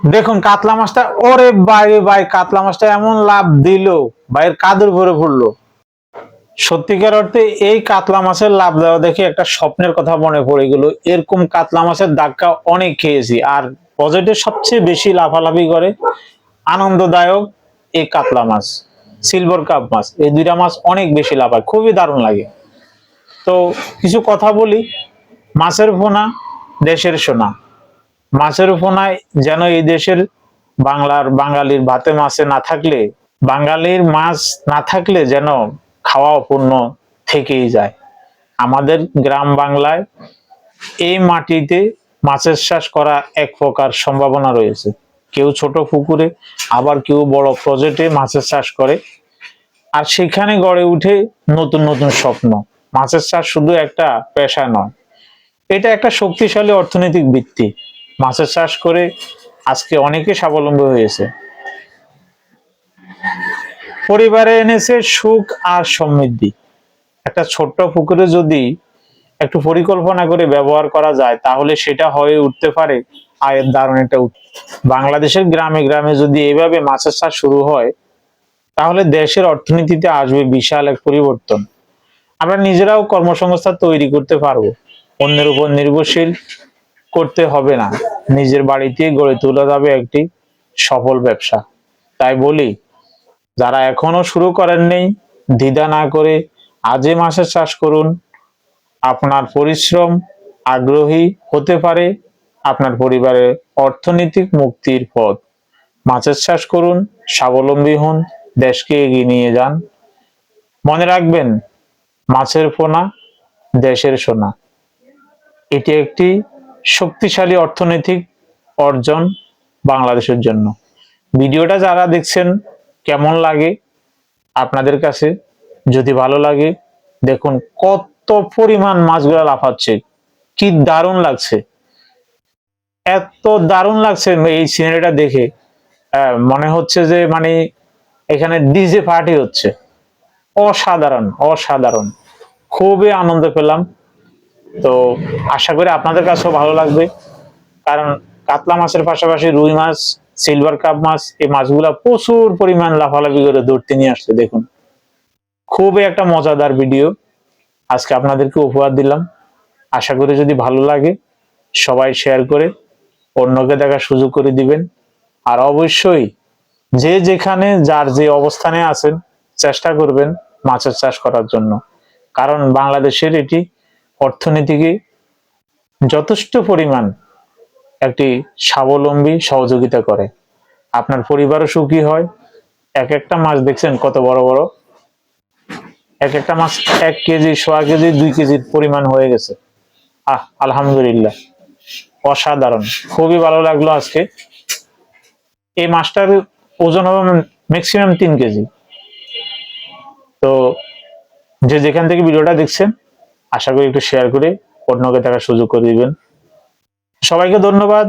দেখুন, কাতলা মাছটা, ওরে বাইরে ভাই, কাতলা মাছটা এমন লাভ দিল, ভাইয়ের কাদের ভরে পড়ল সত্যিকার অর্থে এই কাতলা মাছের লাভ দেওয়া দেখে একটা স্বপ্নের কথা মনে পড়ে গেল। এরকম কাতলা মাছের দাগটা অনেক খেয়েছি, আর বাজেটে সবচেয়ে বেশি লাফালাফি করে। আনন্দদায়ক এই কাতলা মাছ সিলভার কাপ মাছ, এই দুইটা মাছ অনেক বেশি লাফায়, খুবই দারুণ লাগে। তো কিছু কথা বলি, মাছের ফোনা দেশের সোনা। মাছের ফোনায় যেন এই দেশের বাংলার বাঙালির ভাতে মাছে না থাকলে, বাঙালির মাছ না থাকলে যেন খাওয়া অপূর্ণ থেকেই যায়। আমাদের গ্রাম বাংলায় এই মাটিতে মাছের চাষ করা এক প্রকার সম্ভাবনা রয়েছে। কেউ ছোট পুকুরে, আবার কেউ বড় প্রজেক্টে মাছের চাষ করে। আর সেখানে গড়ে উঠে নতুন নতুন স্বপ্ন। মাছের চাষ শুধু একটা পেশা নয়, এটা একটা শক্তিশালী অর্থনৈতিক ভিত্তি। মাছের চাষ করে আজকে অনেকে স্বাবলম্বী হয়েছে। পরিবারে এনেছে সুখ আর সমৃদ্ধি। একটা ছোট্ট পুকুরে যদি একটু পরিকল্পনা করে ব্যবহার করা যায়, তাহলে সেটা হয়ে উঠতে পারে। আয়ের দারুণ একটা বাংলাদেশের গ্রামে গ্রামে যদি এভাবে মাছের চাষ শুরু হয়, তাহলে দেশের অর্থনীতিতে আসবে বিশাল এক পরিবর্তন। আমরা নিজেরাও কর্মসংস্থান তৈরি করতে পারব। অন্যের উপর নির্ভরশীল করতে হবে না। নিজের বাড়িতে গড়ে তোলা যাবে একটি সফল ব্যবসা। তাই বলি, যারা এখনও শুরু করেননি দ্বিধা না করে আজে মাছের চাষ করুন। আপনার পরিশ্রম আগ্রহী হতে পারে, আপনার পরিবারের অর্থনৈতিক মুক্তির পথ। মাছের চাষ করুন, স্বাবলম্বী হন, দেশকে এগিয়ে নিয়ে যান। মনে রাখবেন, মাছের পোনা দেশের সোনা। এটি একটি শক্তিশালী অর্থনৈতিক অর্জন বাংলাদেশের জন্য। ভিডিওটা যারা দেখছেন, কেমন লাগে আপনাদের কাছে? যদি ভালো লাগে, দেখুন কত পরিমাণ মাছগুলা লাফাচ্ছে। কি দারুণ লাগছে। এত দারুণ লাগছে এই সিনারিটা দেখে। মনে হচ্ছে যে মানে এখানে ডিজে পার্টি হচ্ছে। অসাধারণ অসাধারণ। খুবই আনন্দ পেলাম। তো আশা করি আপনাদের কাছেও ভালো লাগবে। কারণ কাতলা মাছের পাশাপাশি রুই মাছ, সিলভার কাপ মাছ, এই মাছগুলা প্রচুর পরিমাণ লাফালাফি করে ধরতে নিয়ে আসছে, দেখুন। খুবই একটা মজাদার ভিডিও। আজকে আপনাদেরকে উপহার দিলাম। আশা করি যদি ভালো লাগে, সবাই শেয়ার করে অন্যকে দেখার সুযোগ করে দিবেন। আর অবশ্যই যে যেখানে, যার যে অবস্থানে আছেন, চেষ্টা করবেন মাছের চাষ করার জন্য। কারণ বাংলাদেশের এটি অর্থনীতিকে যথেষ্ট পরিমাণ একটি স্বাবলম্বী সহযোগিতা করে। আপনার পরিবারও সুখী হয়। এক একটা মাছ দেখছেন কত বড় বড়। এক একটা মাছ এক কেজি, সোয়া কেজি, দুই কেজির পরিমাণ হয়ে গেছে। আহ, আলহামদুলিল্লাহ। অসাধারণ। খুবই ভালো লাগল আজকে। এই মাছটার ওজন হবে ম্যাক্সিমাম তিন কেজি। তো যে যেখান থেকে ভিডিওটা দেখছেন আশা করি একটু শেয়ার করে অন্যকে দেখার সুযোগ করে দিবেন। সবাইকে ধন্যবাদ।